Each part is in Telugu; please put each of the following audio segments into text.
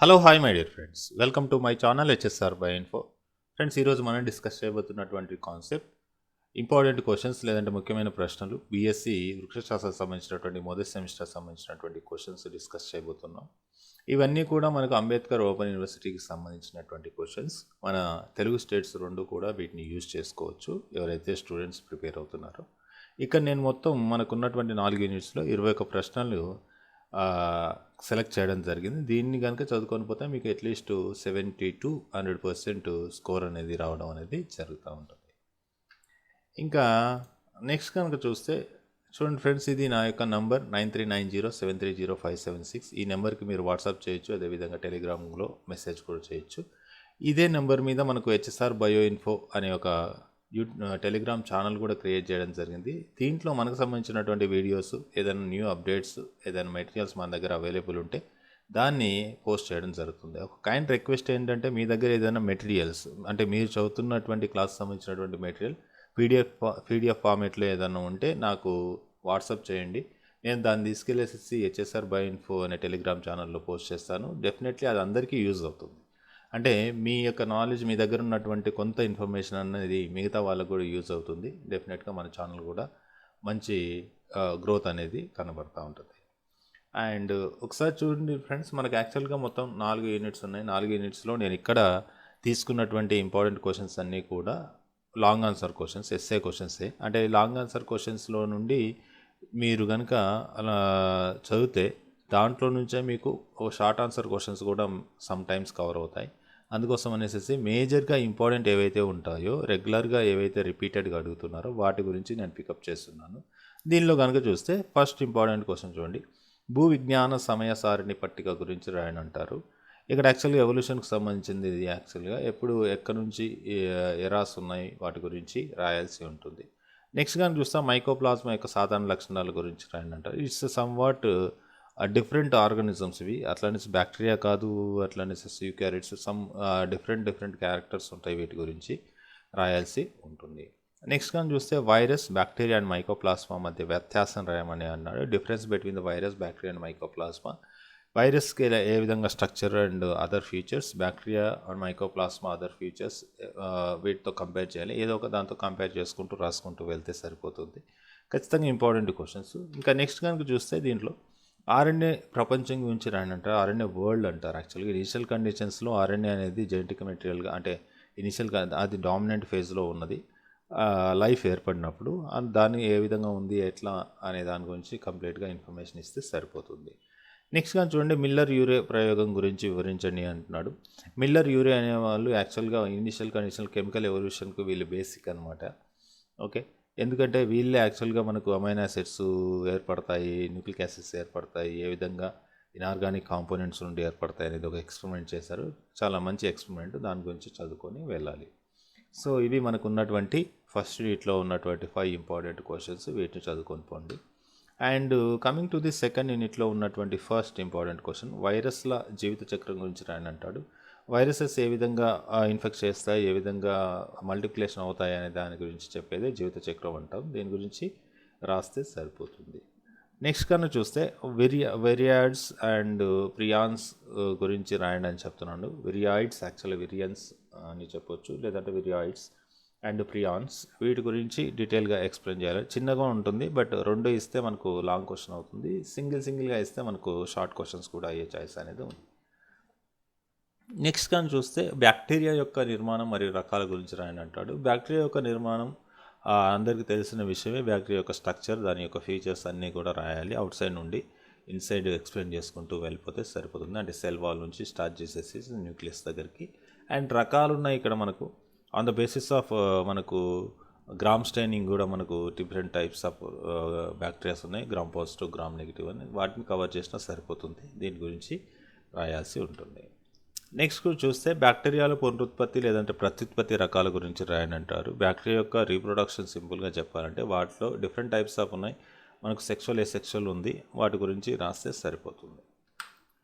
Hello hi my dear friends welcome to my channel HSR by info friends ఈరోజు మనం డిస్కస్ చేయబోతున్నటువంటి కాన్సెప్ట్ ఇంపార్టెంట్ క్వశ్చన్స్ లేదంటే ముఖ్యమైన ప్రశ్నలు బీఎస్సీ వృక్షశాస్త్రం సంబంధించినటువంటి మొదటి సెమిస్టర్ సంబంధించినటువంటి క్వశ్చన్స్ డిస్కస్ చేయబోతున్నాం. ఇవన్నీ కూడా మనకు అంబేద్కర్ ఓపెన్ యూనివర్సిటీకి సంబంధించినటువంటి క్వశ్చన్స్ మన తెలుగు స్టేట్స్ రెండు కూడా వీటిని యూజ్ చేసుకోవచ్చు. ఎవరైతే స్టూడెంట్స్ ప్రిపేర్ అవుతున్నారో. ఇక్కడ నేను మొత్తం మనకున్నటువంటి నాలుగు యూనిట్స్లో ఇరవై ఒక ప్రశ్నలు సెలెక్ట్ చేయడం జరిగింది. దీన్ని కనుక చదువుకొని పోతే మీకు at least seventy to hundred percent score అనేది రావడం అనేది జరుగుతూ ఉంటుంది. ఇంకా నెక్స్ట్ కనుక చూస్తే చూడండి ఫ్రెండ్స్ ఇది నా యొక్క number nine three nine zero seven three zero five seven six ఈ నెంబర్కి మీరు వాట్సాప్ చేయొచ్చు అదేవిధంగా టెలిగ్రామ్లో మెసేజ్ కూడా చేయొచ్చు. ఇదే నెంబర్ మీద మనకు హెచ్ఎస్ఆర్ బయో ఇన్ఫో అనే ఒక యూ టెలిగ్రామ్ ఛానల్ కూడా క్రియేట్ చేయడం జరిగింది. దీంట్లో మనకు సంబంధించినటువంటి వీడియోస్ ఏదైనా న్యూ అప్డేట్స్ ఏదైనా మెటీరియల్స్ మన దగ్గర అవైలబుల్ ఉంటే దాన్ని పోస్ట్ చేయడం జరుగుతుంది. ఒక కైండ్ రిక్వెస్ట్ ఏంటంటే మీ దగ్గర ఏదైనా మెటీరియల్స్ అంటే మీరు చదువుతున్నటువంటి క్లాస్ సంబంధించినటువంటి మెటీరియల్ పీడిఎఫ్ పీడిఎఫ్ ఫార్మేట్లో ఏదైనా ఉంటే నాకు వాట్సాప్ చేయండి. నేను దాన్ని తీసుకెళ్ళేసి హెచ్ఎస్ఆర్ బై ఇన్ఫో అనే టెలిగ్రామ్ ఛానల్లో పోస్ట్ చేస్తాను. డెఫినెట్లీ అది అందరికీ యూజ్ అవుతుంది. అంటే మీ యొక్క నాలెడ్జ్ మీ దగ్గర ఉన్నటువంటి కొంత ఇన్ఫర్మేషన్ అనేది మిగతా వాళ్ళకు కూడా యూజ్ అవుతుంది. డెఫినెట్గా మన ఛానల్ కూడా మంచి గ్రోత్ అనేది కనబడుతూ ఉంటుంది. అండ్ ఒకసారి చూడండి ఫ్రెండ్స్ మనకు యాక్చువల్గా మొత్తం నాలుగు యూనిట్స్ ఉన్నాయి. నాలుగు యూనిట్స్లో నేను ఇక్కడ తీసుకున్నటువంటి ఇంపార్టెంట్ క్వశ్చన్స్ అన్నీ కూడా లాంగ్ ఆన్సర్ క్వశ్చన్స్ ఎస్ఏ క్వశ్చన్సే అంటే లాంగ్ ఆన్సర్ క్వశ్చన్స్లో నుండి మీరు కనుక అలా చదివితే దాంట్లో నుంచే మీకు ఓ షార్ట్ ఆన్సర్ క్వశ్చన్స్ కూడా సమ్ టైమ్స్ కవర్ అవుతాయి. అందుకోసం అనేసి మేజర్గా ఇంపార్టెంట్ ఏవైతే ఉంటాయో రెగ్యులర్గా ఏవైతే రిపీటెడ్గా అడుగుతున్నారో వాటి గురించి నేను పికప్ చేస్తున్నాను. దీనిలో కనుక చూస్తే ఫస్ట్ ఇంపార్టెంట్ క్వశ్చన్ చూడండి. భూ విజ్ఞాన సమయ సారిణి పట్టిక గురించి రాయని అంటారు. ఇక్కడ యాక్చువల్గా ఎవల్యూషన్కి సంబంధించింది ఇది యాక్చువల్గా. ఎప్పుడు ఎక్కడి నుంచి ఎరాస్ ఉన్నాయి వాటి గురించి రాయాల్సి ఉంటుంది. నెక్స్ట్ కానీ చూస్తే మైకోప్లాస్మా యొక్క సాధారణ లక్షణాల గురించి రాయని అంటారు. It's some what different organisms ఇవి. అట్లనేసి బ్యాక్టీరియా కాదు అట్లనేసి eukaryotes some different different characters ఉంటాయి వీటి గురించి రాయాల్సి ఉంటుంది. నెక్స్ట్ కానీ చూస్తే వైరస్ బ్యాక్టీరియా అండ్ మైకోప్లాస్మా మధ్య వ్యత్యాసం రాయమని అన్నాడు. Difference between the virus bacteria and mycoplasma వైరస్కి ఏ విధంగా structure and other features bacteria and mycoplasma other features వీటితో కంపేర్ చేయాలి. ఏదో ఒక దాంతో కంపేర్ చేసుకుంటూ రాసుకుంటూ వెళ్తే సరిపోతుంది. ఖచ్చితంగా ఇంపార్టెంట్ క్వశ్చన్స్ ఇంకా నెక్స్ట్ కనుక చూస్తే దీంట్లో ఆర్ఎన్ఏ ప్రపంచం గురించి రాని అంటారు? ఆర్ఎన్ఏ వరల్డ్ అంటారు యాక్చువల్గా ఇనిషియల్ కండిషన్స్లో ఆర్ఎన్ఏ అనేది జెనెటిక్ మెటీరియల్గా అంటే ఇనిషియల్ అది డామినెంట్ ఫేజ్లో ఉన్నది. లైఫ్ ఏర్పడినప్పుడు దాన్ని ఏ విధంగా ఉంది ఎట్లా అనే దాని గురించి కంప్లీట్గా ఇన్ఫర్మేషన్ ఇస్తే సరిపోతుంది. నెక్స్ట్ కానీ చూడండి మిల్లర్ యూరే ప్రయోగం గురించి వివరించండి అంటున్నాడు. మిల్లర్ యూరే అనే వాళ్ళు యాక్చువల్గా ఇనిషియల్ కండిషన్ కెమికల్ ఎవల్యూషన్కు వీళ్ళు బేసిక్ అనమాట ఓకే ఎందుకంటే వీళ్ళే యాక్చువల్గా మనకు అమైన్ యాసిడ్స్ ఏర్పడతాయి న్యూక్లిక్ యాసిడ్స్ ఏర్పడతాయి ఏ విధంగా ఇనార్గానిక్ కాంపోనెంట్స్ నుండి ఏర్పడతాయి అనేది ఒక ఎక్స్పెరిమెంట్ చేశారు. చాలా మంచి ఎక్స్పెరిమెంట్ దాని గురించి చదువుకొని వెళ్ళాలి. సో ఇవి మనకు ఉన్నటువంటి ఫస్ట్ వీట్లో ఉన్నటువంటి ఫైవ్ ఇంపార్టెంట్ క్వశ్చన్స్ వీటిని చదువుకొని పోండి. And coming to the second యూనిట్లో ఉన్నటువంటి ఫస్ట్ ఇంపార్టెంట్ క్వశ్చన్ వైరస్ల జీవిత చక్రం గురించి రాయని అంటాడు వైరసెస్ ఏ విధంగా ఇన్ఫెక్ట్ చేస్తాయి ఏ విధంగా మల్టిప్లికేషన్ అవుతాయి అనే దాని గురించి చెప్పేదే జీవిత చక్రం అంటాం. దీని గురించి రాస్తే సరిపోతుంది. నెక్స్ట్ కన్నా చూస్తే వెరియా వెరియాడ్స్ అండ్ ప్రియాన్స్ గురించి రాయండి అని చెప్తున్నాను. వెరియాయిడ్స్ యాక్చువల్ వెరియన్స్ అని చెప్పొచ్చు. లేదంటే వెరియాయిడ్స్ అండ్ ప్రియాన్స్ వీటి గురించి డీటెయిల్గా ఎక్స్ప్లెయిన్ చేయాలి. చిన్నగా ఉంటుంది బట్ రెండు ఇస్తే మనకు లాంగ్ క్వశ్చన్ అవుతుంది. సింగిల్ సింగిల్గా ఇస్తే మనకు షార్ట్ క్వశ్చన్స్ కూడా అయ్యే ఛాయిస్ అనేది ఉంది. నెక్స్ట్ కానీ చూస్తే బ్యాక్టీరియా యొక్క నిర్మాణం మరియు రకాల గురించి రాయని అంటాడు. బ్యాక్టీరియా యొక్క నిర్మాణం అందరికీ తెలిసిన విషయమే బ్యాక్టీరియా యొక్క స్ట్రక్చర్ దాని యొక్క ఫీచర్స్ అన్నీ కూడా రాయాలి. అవుట్ సైడ్ నుండి ఇన్సైడ్ ఎక్స్ప్లెయిన్ చేసుకుంటూ వెళ్ళిపోతే సరిపోతుంది. అంటే సెల్ వాల్ నుంచి స్టార్ట్ చేసేసి న్యూక్లియస్ దగ్గరికి. అండ్ రకాలు ఉన్నాయి ఇక్కడ మనకు. ఆన్ ద బేసిస్ ఆఫ్ మనకు గ్రామ్ స్టైనింగ్ కూడా మనకు డిఫరెంట్ టైప్స్ ఆఫ్ బ్యాక్టీరియాస్ ఉన్నాయి. గ్రామ్ పాజిటివ్ గ్రామ్ నెగిటివ్ అని వాటిని కవర్ చేసినా సరిపోతుంది. దీని గురించి రాయాల్సి ఉంటుంది. నెక్స్ట్ చూస్తే బ్యాక్టీరియాల పునరుత్పత్తి లేదంటే ప్రత్యుత్పత్తి రకాల గురించి రాయని అంటారు. బ్యాక్టీరియా యొక్క రీప్రొడక్షన్ సింపుల్గా చెప్పాలంటే వాటిలో డిఫరెంట్ టైప్స్ ఆఫ్ ఉన్నాయి. మనకు సెక్షువల్ ఏ ఉంది వాటి గురించి రాస్తే సరిపోతుంది.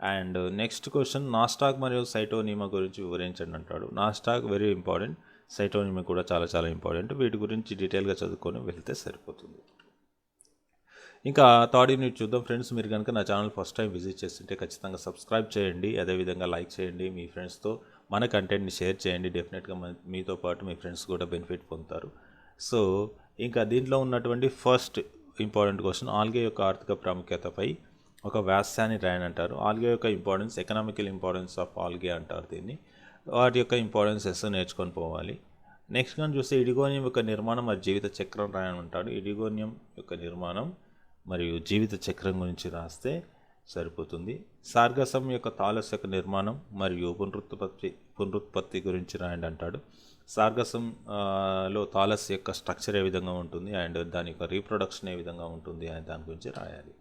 అండ్ నెక్స్ట్ క్వశ్చన్ నాస్టాక్ మరియు సైటోనిమా గురించి వివరించండి అంటాడు. నాస్టాక్ వెరీ ఇంపార్టెంట్ సైటోనిమా కూడా చాలా చాలా ఇంపార్టెంట్. వీటి గురించి డీటెయిల్గా చదువుకొని వెళ్తే సరిపోతుంది. ఇంకా థర్డ్ యూనిట్ చూద్దాం ఫ్రెండ్స్. మీరు కనుక నా ఛానల్ ఫస్ట్ టైం విజిట్ చేస్తుంటే ఖచ్చితంగా సబ్స్క్రైబ్ చేయండి. అదేవిధంగా లైక్ చేయండి మీ ఫ్రెండ్స్తో. మన కంటెంట్ని షేర్ చేయండి. డెఫినెట్గా మన- మీతో పాటు మీ ఫ్రెండ్స్ కూడా బెనిఫిట్ పొందుతారు. సో ఇంకా దీంట్లో ఉన్నటువంటి ఫస్ట్ ఇంపార్టెంట్ క్వశ్చన్ ఆల్గే యొక్క ఆర్థిక ప్రాముఖ్యతపై ఒక వ్యాసాన్ని రాయని అంటారు. ఆల్గే యొక్క importance economical importance of algae అంటారు దీన్ని. వాటి యొక్క ఇంపార్టెన్స్ ఎస్ నేర్చుకొని పోవాలి. నెక్స్ట్ కానీ చూస్తే ఇడిగోనియం యొక్క నిర్మాణం మరియు జీవిత చక్రం రాయని అంటాడు. ఇడిగోనియం యొక్క నిర్మాణం మరియు జీవిత చక్రం గురించి రాస్తే సరిపోతుంది. సార్గసం యొక్క తాలస్ యొక్క నిర్మాణం మరియు పునరుత్పత్తి పునరుత్పత్తి గురించి రాయండి అంటాడు. సార్గసం లో తాలస్ యొక్క స్ట్రక్చర్ ఏ విధంగా ఉంటుంది అండ్ దాని యొక్క రీప్రొడక్షన్ ఏ విధంగా ఉంటుంది అని దాని గురించి రాయాలి.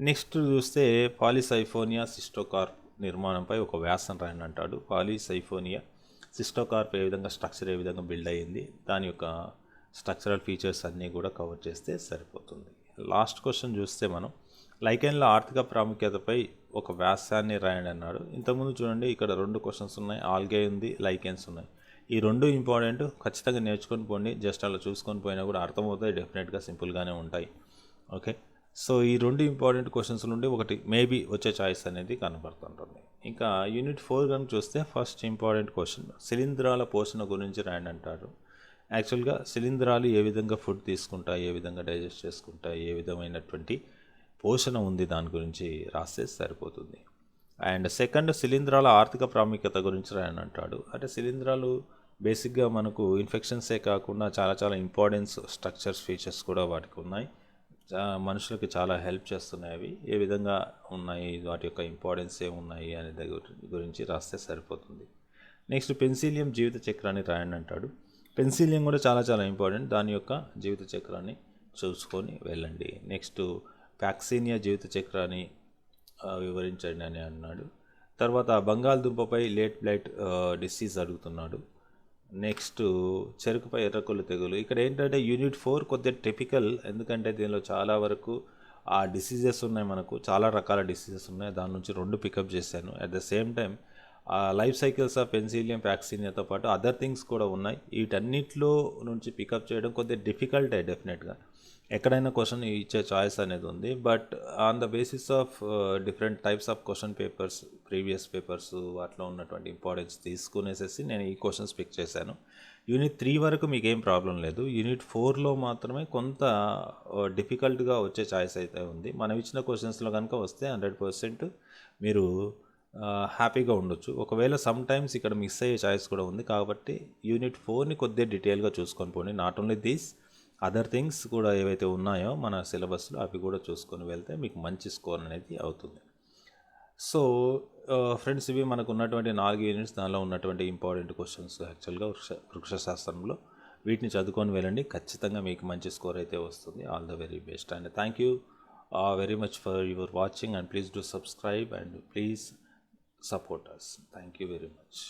నెక్స్ట్ చూస్తే పాలిసైఫోనియా సిస్టోకార్ప్ నిర్మాణంపై ఒక వ్యాసం రాయండి అంటాడు. పాలిసైఫోనియా సిస్టోకార్ప్ ఏ విధంగా స్ట్రక్చర్ ఏ విధంగా బిల్డ్ అయ్యింది దాని యొక్క స్ట్రక్చరల్ ఫీచర్స్ అన్నీ కూడా కవర్ చేస్తే సరిపోతుంది. లాస్ట్ క్వశ్చన్ చూస్తే మనం లైకెన్ల ఆర్థిక ప్రాముఖ్యతపై ఒక వ్యాసాన్ని రాయండి అన్నాడు. ఇంతకుముందు చూడండి ఇక్కడ రెండు క్వశ్చన్స్ ఉన్నాయి. ఆల్గే ఉంది లైకెన్స్ ఉన్నాయి. ఈ రెండు ఇంపార్టెంట్ ఖచ్చితంగా నేర్చుకొని పోండి. జస్ట్ అలా చూసుకొని పోయినా కూడా అర్థమవుతాయి డెఫినెట్గా సింపుల్గానే ఉంటాయి. ఓకే? సో ఈ రెండు ఇంపార్టెంట్ క్వశ్చన్స్ నుండి ఒకటి మేబీ వచ్చే చాయిస్ అనేది కనబడుతుంటుంది. ఇంకా యూనిట్ ఫోర్ కనుక చూస్తే ఫస్ట్ ఇంపార్టెంట్ క్వశ్చన్ శిలీంధ్రాల పోషణ గురించి రాయండి అంటారు. యాక్చువల్గా శిలీంధ్రాలు ఏ విధంగా ఫుడ్ తీసుకుంటాయి ఏ విధంగా డైజెస్ట్ చేసుకుంటాయి ఏ విధమైనటువంటి పోషణ ఉంది దాని గురించి రాస్తే సరిపోతుంది. అండ్ సెకండ్ శిలీంధ్రాల ఆర్థిక ప్రాముఖ్యత గురించి రాయని అంటాడు. అంటే శిలీంధ్రాలు బేసిక్గా మనకు ఇన్ఫెక్షన్సే కాకుండా చాలా చాలా ఇంపార్టెన్స్ స్ట్రక్చర్స్ ఫీచర్స్ కూడా వాటికి ఉన్నాయి. మనుషులకు మనుషులకి చాలా హెల్ప్ చేస్తున్నాయి అవి. ఏ విధంగా ఉన్నాయి వాటి యొక్క ఇంపార్టెన్స్ ఏమున్నాయి అనే దగ్గర గురించి రాస్తే సరిపోతుంది. నెక్స్ట్ పెన్సిలియం జీవిత చక్రాన్ని రాయండి అంటాడు. పెన్సిలియం కూడా చాలా చాలా ఇంపార్టెంట్. దాని యొక్క జీవిత చక్రాన్ని చూసుకొని వెళ్ళండి. నెక్స్ట్ ప్యాక్సీనియా జీవిత చక్రాన్ని వివరించండి అని అన్నాడు. తర్వాత బంగాళదుంపపై లేట్ బ్లైట్ డిసీజ్ అడుగుతున్నాడు. నెక్స్ట్ చెరుకుపై ఎర్రకొల్లు తెగులు. ఇక్కడ ఏంటంటే యూనిట్ ఫోర్ కొద్దిగా టిపికల్ ఎందుకంటే దీనిలో చాలా వరకు ఆ డిసీజెస్ ఉన్నాయి మనకు. చాలా రకాల డిసీజెస్ ఉన్నాయి. దాని నుంచి రెండు పికప్ చేశాను. At the same time life cycles of penicillium వ్యాక్సినియాతో పాటు అదర్ థింగ్స్ కూడా ఉన్నాయి. వీటన్నిటిలో నుంచి పికప్ చేయడం కొద్దిగా డిఫికల్టే డెఫినెట్గా ఎక్కడైనా క్వశ్చన్ ఇచ్చే చాయిస్ అనేది ఉంది. But on the basis of different types of question papers previous papers వాటిలో ఉన్నటువంటి ఇంపార్టెన్స్ తీసుకునేసేసి నేను ఈ క్వశ్చన్స్ పిక్ చేశాను. యూనిట్ త్రీ వరకు మీకు ఏం ప్రాబ్లం లేదు. యూనిట్ ఫోర్లో మాత్రమే కొంత uh, డిఫికల్ట్గా వచ్చే చాయిస్ అయితే ఉంది. మనం ఇచ్చిన క్వశ్చన్స్లో కనుక వస్తే హండ్రెడ్ పర్సెంట్ మీరు హ్యాపీగా ఉండొచ్చు. ఒకవేళ సమ్ టైమ్స్ ఇక్కడ మిస్ అయ్యే ఛాయిస్ కూడా ఉంది కాబట్టి యూనిట్ ఫోర్ని కొద్దిగా డీటెయిల్గా చూసుకొని పోండి. Not only these other things కూడా ఏవైతే ఉన్నాయో మన సిలబస్లో అవి కూడా చూసుకొని వెళ్తే మీకు మంచి స్కోర్ అనేది అవుతుంది. సో ఫ్రెండ్స్ ఇవి మనకు ఉన్నటువంటి నాలుగు యూనిట్స్ దానిలో ఉన్నటువంటి ఇంపార్టెంట్ క్వశ్చన్స్ యాక్చువల్గా వృక్ష వృక్షశాస్త్రంలో. వీటిని చదువుకొని వెళ్ళండి. ఖచ్చితంగా మీకు మంచి స్కోర్ అయితే వస్తుంది. All the very best and thank you very much for your watching and please do subscribe and please support us thank you very much